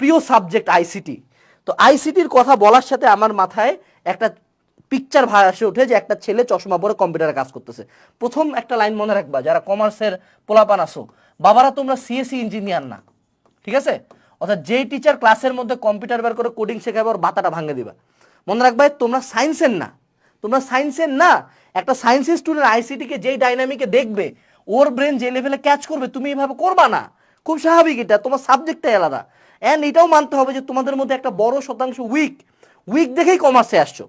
প্রিয় subject ICT তো আইসিটির কথা বলার সাথে আমার মাথায় একটা পিকচার ভাসে ওঠে যে একটা ছেলে চশমা পরে কম্পিউটারে কাজ করতেছে। প্রথম একটা লাইন মনে রাখবা, যারা কমার্সের পোলাপান আসো বাবারা তোমরা সিএসসি ইঞ্জিনিয়ার না, ঠিক আছে? অর্থাৎ যেই টিচার ক্লাসের মধ্যে কম্পিউটার বের করে কোডিং শেখাবে, ওর বাতাটা ভাঙে দিবা। মনে রাখবা তোমরা সায়েন্সের না, তোমরা সায়েন্সের না, একটা সায়েন্সের স্টুডেন্ট আইসিটিকে যেই ডাইনামিকে দেখবে, ওর ব্রেন যে লেভেলে ক্যাচ করবে, তুমি এইভাবে করবা না। খুব স্বাভাবিক এটা, তোমার সাবজেক্টটাই আলাদা। অ্যান্ড এটাও মানতে হবে যে তোমাদের মধ্যে একটা বড় শতাংশ উইক উইক দেখেই কমার্সে আসছো।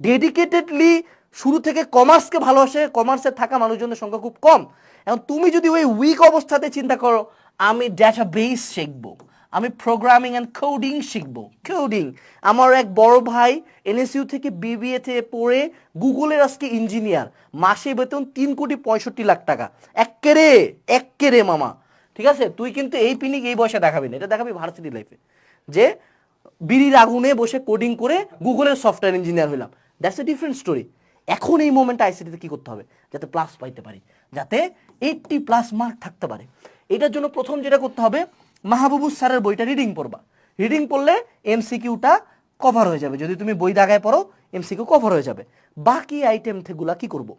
ডেডিকেটেডলি শুরু থেকে কমার্সকে ভালোবাসে কমার্সে থাকা মানুষজনের সংখ্যা খুব কম। এখন তুমি যদি ওই উইক অবস্থাতে চিন্তা করো, আমি ডেটা বেস শিখব, আমি প্রোগ্রামিং অ্যান্ড কোডিং শিখব কোডিং আমার এক বড় ভাই এনএসইউ থেকে বিবিএ থেকে পড়ে, গুগলের আজকে ইঞ্জিনিয়ার মাসে বেতন তিন কোটি পঁয়ষট্টি লাখ টাকা। এক্কেরে এক্কেরে মামা। ঠিক আছে? তুই কিন্তু এই পিনিক এই বয়সে দেখাবি না। এটা দেখাবি ভার্সিটি লাইফে যে বিড়ির আগুনে বসে কোডিং করে গুগলের সফটওয়্যার ইঞ্জিনিয়ার হইলাম। দ্যাটস এ ডিফারেন্ট স্টোরি এখন এই মোমেন্টে আইসিটিতে কি করতে হবে? যাতে প্লাস পাইতে পারি। যাতে এইটটি প্লাস মার্ক থাকতে পারে। এটার জন্য প্রথম যেটা করতে হবে মাহবুবুর স্যারের বইটা রিডিং পড়বা। রিডিং পড়লে এমসিকিউটা কভার হয়ে যাবে। যদি তুমি বই দাগায় পড়ো এমসিকিউ কভার হয়ে যাবে। বাকি আইটেম থেগুলা কি করব?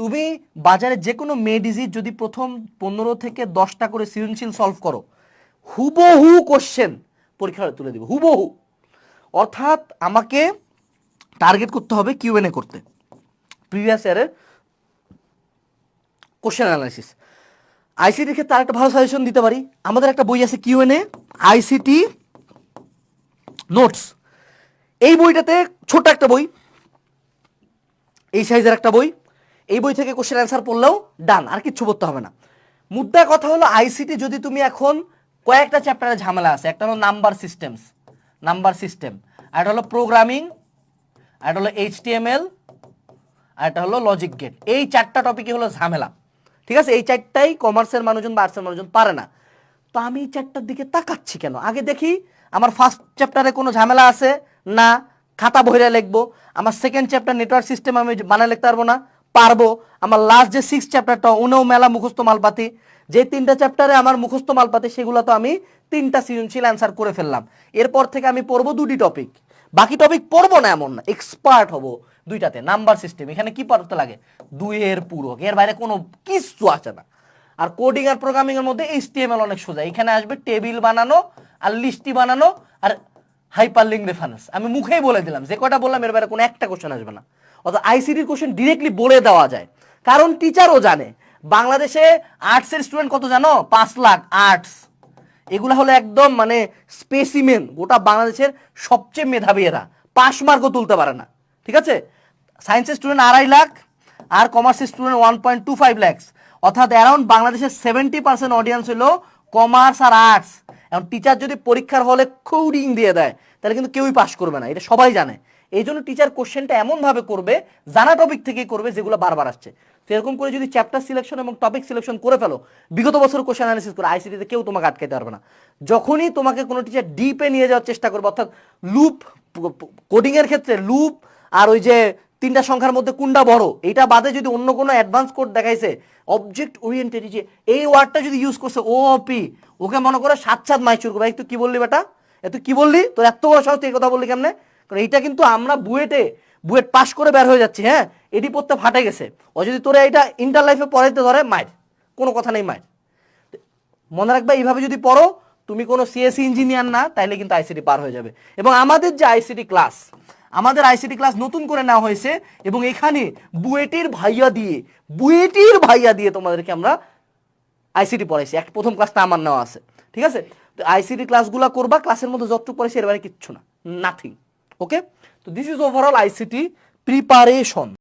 তুমি বাজারে যে কোনো মেডিজিট যদি প্রথম পনেরো থেকে দশটা করে সৃজনশীল সলভ করো, হুবহু কোশ্চেন পরীক্ষা তুলে দিব, হুবহু। অর্থাৎ আমাকে টার্গেট করতে হবে কিউএনএ করতে। প্রিভিয়াস ইয়ারের কোশ্চেন অ্যানালাইসিস আইসিটির ক্ষেত্রে আরেকটা ভালো সাজেশন দিতে পারি। আমাদের একটা বই আছে কিউএনএ আইসিটি নোটস এই বইটাতে ছোট একটা বই, এই সাইজের একটা বই। এই বই থেকে কোশ্চেন অ্যান্সার পড়লেও ডান আর কিচ্ছু পড়তে হবে না। মুদ্রা কথা হলো আইসিটি যদি তুমি এখন কয়েকটা চ্যাপ্টারে ঝামেলা আছে, একটা হলো নাম্বার সিস্টেমস নাম্বার সিস্টেম আর একটা হলো প্রোগ্রামিং আর একটা হলো এইচটিএমএল আর একটা হলো লজিক গেট এই চারটা টপিকই হলো ঝামেলা। ঠিক আছে? এই চারটাই কমার্সের মানুষজন বা আর্টসের মানুষজন পারে না। তো আমি এই চারটার দিকে তাকাচ্ছি কেন? আগে দেখি, আমার ফার্স্ট চ্যাপ্টারে কোনো ঝামেলা আছে? না। খাতা বহিরে লিখব। আমার সেকেন্ড চ্যাপ্টার নেটওয়ার্ক সিস্টেম আমি বানায় লিখতে পারব না। পারব। আমার লাস্ট যে সিক্স চ্যাপ্টারটা উনেও মেলা মুখস্থ মালপাতি। যে তিনটা চ্যাপ্টারে আমার মুখস্থ মালপাতি সেগুলো তো আমি তিনটা সৃজনশীল অ্যান্সার করে ফেললাম। এরপর থেকে আমি পড়ব দুটি টপিক বাকি টপিক পড়ব না এমন না এক্সপার্ট হব দুইটাতে। নাম্বার সিস্টেম এখানে কি পড়তে লাগে? দুইয়ের পূরক, এর বাইরে কোনো কিচ্ছু আছে না। আর কোডিং আর প্রোগ্রামিং এর মধ্যে এইচটিএমএল অনেক সোজা। এখানে আসবে টেবিল বানানো আর লিস্টি বানানো আর হাইপার লিঙ্ক রেফারেন্স আমি মুখেই বলে দিলাম, যে কটা বললাম, এর বাইরে কোনো একটা কোশ্চেন আসবে না। অর্থাৎ আইসিডির কোশ্চেন ডিরেক্টলি বলে দেওয়া যায়। কারণ টিচারও জানে। বাংলাদেশে আর্টসের স্টুডেন্ট কত জানো? পাঁচ লাখ আর্টস এগুলা হলো একদম মানে স্পেসিমেন গোটা বাংলাদেশের সবচেয়ে মেধাবী এরা। পাস মার্কও তুলতে পারে না। ঠিক আছে? সায়েন্সের স্টুডেন্ট আড়াই লাখ, আর কমার্সের student one point two five lakhs অর্থাৎ অ্যারাউন্ড বাংলাদেশের সেভেন্টি পার্সেন্ট অডিয়েন্স হলো কমার্স আর আর্টস এখন টিচার যদি পরীক্ষার হলে কোডিং দিয়ে দেয়, তাহলে কিন্তু কেউই পাশ করবে না, এটা সবাই জানে। এই জন্য টিচার কোশ্চেনটা এমনভাবে করবে, জানা টপিক থেকেই করবে, যেগুলো বারবার আসছে। তো এরকম করে যদি চ্যাপ্টার সিলেকশন এবং টপিক সিলেকশন করে ফেলো, বিগত বছর কোশ্চেন অ্যানালিসিস করে আইসিটিতে কেউ তোমাকে আটকাতে পারবে না। যখনই তোমাকে কোনো টিচার ডিপে নিয়ে যাওয়ার চেষ্টা করবে, অর্থাৎ লুপ কোডিংয়ের ক্ষেত্রে লুপ আর ওই যে তিনটা সংখ্যার মধ্যে কোনটা বড়? এটা বাদে যদি অন্য কোনো অ্যাডভান্স কোড দেখাইছে অবজেক্ট ওরিয়েন্টেড যে এই ওয়ার্ডটা যদি ইউজ করছে ও পি ওকে মনে করে সাত সাত মাইচুর ভাই, তুই কি বললি বেটা? এ, তুই কি বললি? তোর এত বড় সাহস এই কথা বললি কেমনে? কারণ এইটা কিন্তু আমরা বুয়েটে, বুয়েট পাশ করে বের হয়ে যাচ্ছি হ্যাঁ? এটি পড়তে ফাটে গেছে। ও যদি তোরে এটা ইন্টার লাইফে পড়াইতে ধরে মায়ের কোনো কথা নেই মায়ের মনে রাখবে, এইভাবে যদি পড়ো, তুমি কোনো সিএসসি ইঞ্জিনিয়ার না, তাইলে কিন্তু আইসিটি পার হয়ে যাবে। এবং আমাদের যে আইসিটি ক্লাস আমাদের আইসিটি ক্লাস নতুন করে নেওয়া হয়েছে এবং এখানে বুয়েটির ভাইয়া দিয়ে, বুয়েটির ভাইয়া দিয়ে তোমাদেরকে আমরা আইসিটি পড়াইছি। এক প্রথম ক্লাসটা আমার নেওয়া আছে। ঠিক আছে? তো আইসিটি ক্লাসগুলো করবা ক্লাসের মধ্যে যতটুকু পড়াইছি এর বাইরে কিচ্ছু না। নাথিং ওকে তো this is overall ICT preparation